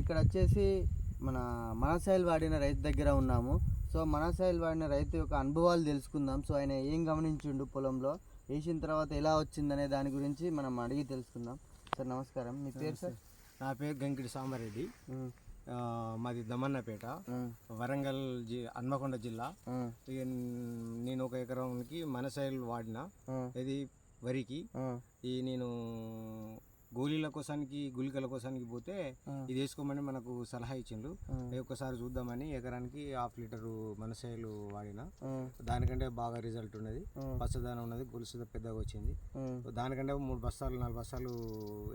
ఇక్కడ వచ్చేసి మన మనసాయిల్ వాడిన రైతు దగ్గర ఉన్నాము. సో మనసాయిల్ వాడిన రైతు యొక్క అనుభవాలు తెలుసుకుందాం. సో ఆయన ఏం గమనించిండు పొలంలో? వేసిన తర్వాత ఎలా వచ్చిందనే దాని గురించి మనం అడిగి తెలుసుకుందాం. సార్ నమస్కారం. మీ పేరు సార్? నా పేరు గంకిడి సామారెడ్డి మాది దమన్నపేట వరంగల్ జి హన్మకొండ జిల్లా. నేను ఒక ఎకరానికి మనసైల్ వాడిన. ఇది వరికి. ఈ నేను గోళీల కోసానికి గుళికల కోసానికి పోతే ఇది వేసుకోమని మనకు సలహా ఇచ్చిండ్రు. ఒక్కసారి చూద్దామని ఎకరానికి హాఫ్ లీటరు మనసైలు వాడిన. దానికంటే బాగా రిజల్ట్ ఉన్నది. పచ్చదనం ఉన్నది గొలుసు పెద్దగా వచ్చింది. దానికంటే మూడు బస్తాలు నాలుగు బస్తాలు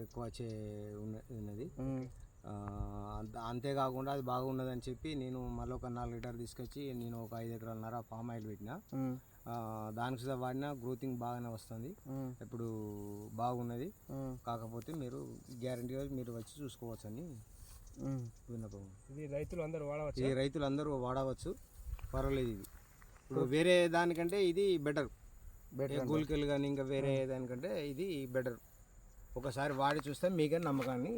ఎక్కువ వచ్చే ఉన్న- ఉన్నది. అంతేకాకుండా అది బాగున్నదని చెప్పి నేను మళ్ళీ ఒక నాలుగు లీటర్ తీసుకొచ్చి నేను ఒక ఐదు ఎకరాలన్నర పామ్ ఆయిల్ పెట్టిన. దానికి సుధా వాడిన గ్రోతింగ్ బాగానే వస్తుంది. ఇప్పుడు బాగున్నది. కాకపోతే మీరు గ్యారంటీగా మీరు వచ్చి చూసుకోవచ్చని ఉమ్. విన్నపం. ఇది రైతులు అందరూ వాడవచ్చు? ఈ రైతులు అందరూ వాడవచ్చు. పర్వాలేదు ఇది. ఇప్పుడు వేరే దానికంటే ఇది బెటర్. బెటర్ గూలికలు కానీ ఇంకా వేరే దానికంటే ఇది బెటర్. ఒకసారి వాడి చూస్తే మీకే నమ్మకాన్ని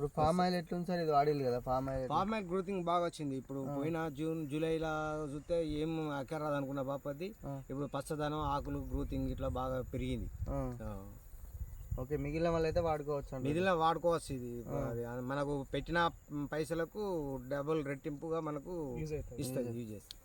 ఇప్పుడు ఫామ్ ఆయిల్ ఎట్లుంది సార్? ఇది వాడిల్లు కదా ఫామ్ ఆయిల్ ఎట్లా? ఫార్మ్ గ్రోతింగ్ బాగా వచ్చింది. ఇప్పుడు పోయిన జూన్ జూలైలో చూస్తే ఏం అక్కర్రాదు అనుకున్న బాపతి ఆ. ఇప్పుడు పచ్చదనం ఆకులు గ్రోతింగ్ ఇట్లా బాగా పెరిగింది. ఓకే మిగిలిన వాళ్ళు అయితే వాడుకోవచ్చు మిదిలో వాడుకోవచ్చు ఇది. మనకు పెట్టిన పైసలకు డబుల్ రెట్టింపుగా మనకు ఇస్తుంది యూజ్ చేస్తుంది.